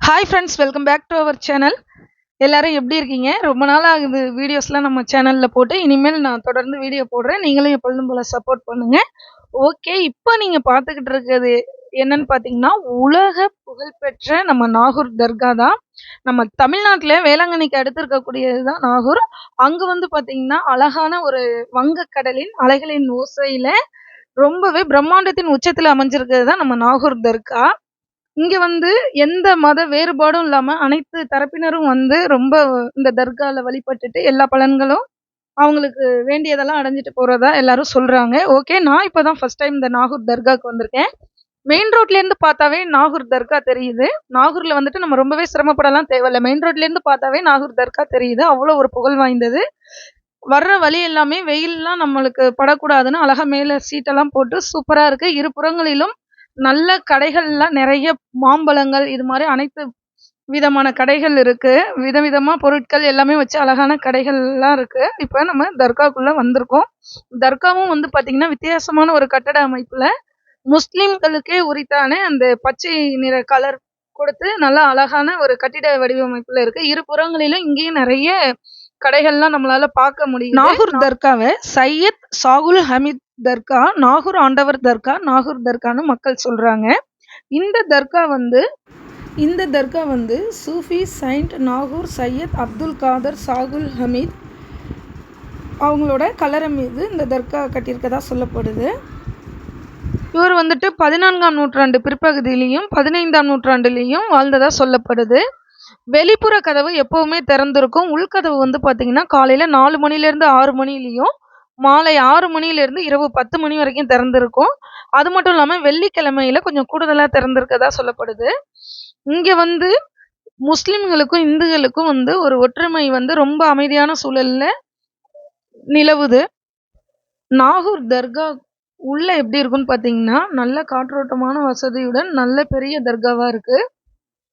Hi friends welcome back to our channel எல்லோரும் எப்படி இருக்கீங்க? ரொம்ப நாள் ஆகுது வீடியோஸ்லாம் நம்ம சேனலில் போட்டு. இனிமேல் நான் தொடர்ந்து வீடியோ போடுறேன். நீங்களும் எப்பொழுதும் போல் சப்போர்ட் பண்ணுங்கள் ஓகே இப்போ நீங்கள் பார்த்துக்கிட்டு இருக்கிறது என்னன்னு பார்த்தீங்கன்னா உலக புகழ்பெற்ற நம்ம நாகூர் தர்கா தான். நம்ம தமிழ்நாட்டில் வேளாங்கண்ணிக்கு அடுத்து இருக்கக்கூடியது தான் நாகூர். அங்கே வந்து பார்த்தீங்கன்னா அழகான ஒரு வங்கக்கடலின் அலைகளின் ஓசையில் ரொம்பவே பிரம்மாண்டத்தின் உச்சத்தில் அமைஞ்சிருக்கிறது தான் நம்ம நாகூர் தர்கா. இங்க வந்து எந்த மத வேறுபாடும் இல்லாம அனைத்து தரப்பினரும் வந்து ரொம்ப இந்த தர்கால வழிபட்டுட்டு எல்லா பலன்களும் அவங்களுக்கு வேண்டியதெல்லாம் அடைஞ்சிட்டு போறதா எல்லாரும் சொல்றாங்க. ஓகே நான் இப்பதான் ஃபர்ஸ்ட் டைம் இந்த நாகூர் தர்காக்கு வந்திருக்கேன். மெயின் ரோட்ல இருந்து பார்த்தாவே நாகூர் தர்கா தெரியுது. நாகூர்ல வந்துட்டு நம்ம ரொம்பவே சிரமப்படலாம் தேவையில்ல. மெயின் ரோட்ல இருந்து பார்த்தாவே நாகூர் தர்கா தெரியுது. அவ்வளோ ஒரு புகழ் வாய்ந்தது. வர்ற வழி எல்லாமே வெயில்லாம் நம்மளுக்கு படக்கூடாதுன்னு அழகா மேல சீட்டெல்லாம் போட்டு சூப்பரா இருக்கு. இரு புறங்களிலும் நல்ல கடைகள்லாம் நிறைய மாம்பழங்கள் இது மாதிரி அனைத்து விதமான கடைகள் இருக்கு. விதவிதமா பொருட்கள் எல்லாமே வச்சு அழகான கடைகள்லாம் இருக்கு. இப்போ நம்ம தர்காக்குள்ள வந்திருக்கோம். தர்காவும் வந்து பாத்தீங்கன்னா வித்தியாசமான ஒரு கட்டட அமைப்புல முஸ்லிம்களுக்கே உரித்தான அந்த பச்சை நிற கலர் கொடுத்து நல்லா அழகான ஒரு கட்டிட வடிவமைப்புல இருக்கு. இரு புறங்களிலும் இங்கேயும் நிறைய கடைகள்லாம் நம்மளால பார்க்க முடியும் நாகூர் தர்காவை சையத் சாகுல் ஹமீத் தர்கா நாகூர் ஆண்டவர் தர்கா நாகூர் தர்கான்னு மக்கள் சொல்கிறாங்க இந்த தர்கா வந்து இந்த தர்கா வந்து சூஃபி சைண்ட் நாகூர் சையத் அப்துல் காதர் சாகுல் ஹமீத் அவங்களோட கலரை மீது இந்த தர்கா கட்டியிருக்கதா சொல்லப்படுது. இவர் வந்துட்டு பதினான்காம் நூற்றாண்டு பிற்பகுதியிலையும் பதினைந்தாம் நூற்றாண்டுலேயும் வாழ்ந்ததாக சொல்லப்படுது. வெளிப்புற கதவு எப்போவுமே திறந்திருக்கும். உள்கதவு வந்து பார்த்திங்கன்னா காலையில் நாலு மணிலேருந்து ஆறு மணிலேயும் மாலை ஆறு மணிலேருந்து இரவு பத்து மணி வரைக்கும் திறந்திருக்கும். அது மட்டும் இல்லாமல் வெள்ளிக்கிழமையில கொஞ்சம் கூடுதலாக திறந்திருக்கதா சொல்லப்படுது. இங்கே வந்து முஸ்லிம்களுக்கும் இந்துக்களுக்கும் வந்து ஒரு ஒற்றுமை வந்து ரொம்ப அமைதியான சூழலில் நிலவுது. நாகூர் தர்கா உள்ள எப்படி இருக்குன்னு பார்த்தீங்கன்னா நல்ல காற்றோட்டமான வசதியுடன் நல்ல பெரிய தர்காவாக இருக்குது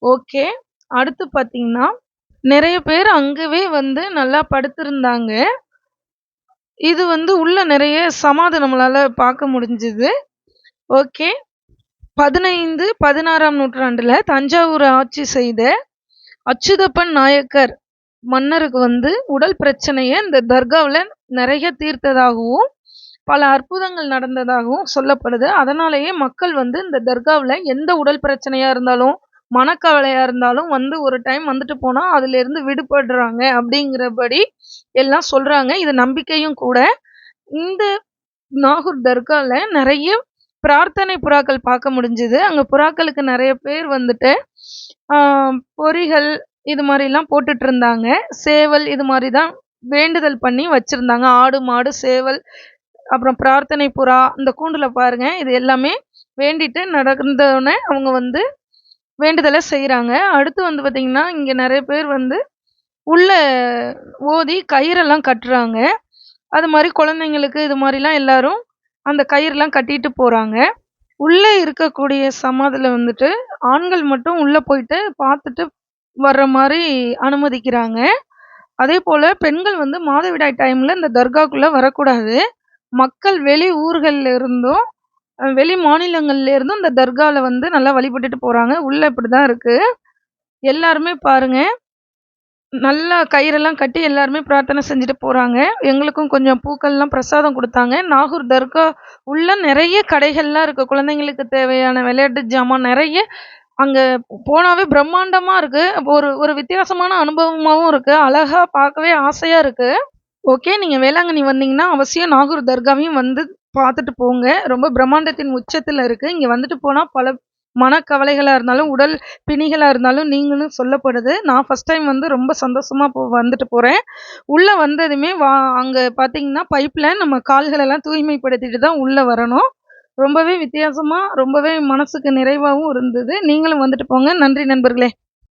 ஓகே. அடுத்து பார்த்தீங்கன்னா நிறைய பேர் அங்கவே வந்து நல்லா படுத்திருந்தாங்க. இது வந்து உள்ள நிறைய சமாதி நம்மளால பார்க்க முடிஞ்சுது. ஓகே பதினைந்து பதினாறாம் நூற்றாண்டுல தஞ்சாவூர் ஆட்சி செய்த அச்சுதப்பன் நாயக்கர் மன்னருக்கு வந்து உடல் பிரச்சனையை இந்த தர்காவில் நிறைய தீர்த்ததாகவும் பல அற்புதங்கள் நடந்ததாகவும் சொல்லப்படுது. அதனாலேயே மக்கள் வந்து இந்த தர்காவில் எந்த உடல் பிரச்சனையாக இருந்தாலும் மனக்கவலையாக இருந்தாலும் வந்து ஒரு டைம் வந்துட்டு போனால் அதுலேருந்து விடுபடுறாங்க அப்படிங்கிறபடி எல்லாம் சொல்கிறாங்க இது நம்பிக்கையும் கூட. இந்த நாகூர் தர்காவில் நிறைய பிரார்த்தனை புறாக்கள் பார்க்க முடிஞ்சுது. அங்கே புறாக்களுக்கு நிறைய பேர் வந்துட்டு பொறிகள் இது மாதிரிலாம் போட்டுட்டு இருந்தாங்க சேவல் இது மாதிரி தான் வேண்டுதல் பண்ணி வச்சுருந்தாங்க. ஆடு மாடு சேவல் அப்புறம் பிரார்த்தனை புறா இந்த கூண்டில் பாருங்க. இது எல்லாமே வேண்டிட்டு நடந்தோடனே அவங்க வந்து வேண்டுதலை செய்கிறாங்க அடுத்து வந்து பார்த்திங்கன்னா இங்கே நிறைய பேர் வந்து உள்ள ஓதி கயிறெல்லாம் கட்டுறாங்க. அது மாதிரி குழந்தைங்களுக்கு இது மாதிரிலாம் எல்லாரும் அந்த கயிறுலாம் கட்டிட்டு போகிறாங்க உள்ளே இருக்கக்கூடிய சமாதியில் வந்துட்டு ஆண்கள் மட்டும் உள்ளே போயிட்டு பார்த்துட்டு வர்ற மாதிரி அனுமதிக்கிறாங்க. அதே போல் பெண்கள் வந்து மாதவிடாய் டைமில் இந்த தர்காக்குள்ளே வரக்கூடாது. மக்கள் வெளி ஊர்களில் இருந்தும் வெளி மாநிலங்கள்ல இருந்தும் இந்த தர்காவில் வந்து நல்லா வழிபட்டுட்டு போகிறாங்க உள்ளே இப்படி தான் இருக்குது எல்லாருமே பாருங்க. நல்லா கயிறெல்லாம் கட்டி எல்லாருமே பிரார்த்தனை செஞ்சுட்டு போகிறாங்க எங்களுக்கும் கொஞ்சம் பூக்கள்லாம் பிரசாதம் கொடுத்தாங்க. நாகூர் தர்கா உள்ள நிறைய கடைகள்லாம் இருக்குது குழந்தைங்களுக்கு தேவையான விளையாட்டு ஜாமான் நிறைய அங்கே போனாவே பிரம்மாண்டமாக இருக்குது ஒரு ஒரு வித்தியாசமான அனுபவமாகவும் இருக்குது அழகாக பார்க்கவே ஆசையாக இருக்குது ஓகே நீங்கள் வேளாங்கண்ணி வந்தீங்கன்னா அவசியம் நாகூர் தர்காவையும் வந்து பார்த்துட்டு போங்க. ரொம்ப பிரம்மாண்டத்தின் உச்சத்தில் இருக்குது இங்கே வந்துட்டு போனால் பல மனக்கவலைகளாக இருந்தாலும் உடல் பிணிகளாக இருந்தாலும் நீங்களும் சொல்லப்படுது. நான் ஃபஸ்ட் டைம் வந்து ரொம்ப சந்தோஷமாக போ வந்துட்டு போகிறேன் உள்ளே வந்ததுமே வா அங்கே பார்த்தீங்கன்னா பைப்பில் நம்ம கால்களெல்லாம் தூய்மைப்படுத்திட்டு தான் உள்ளே வரணும். ரொம்பவே வித்தியாசமாக ரொம்பவே மனசுக்கு நிறைவாகவும் இருந்தது. நீங்களும் வந்துட்டு போங்க. நன்றி நண்பர்களே.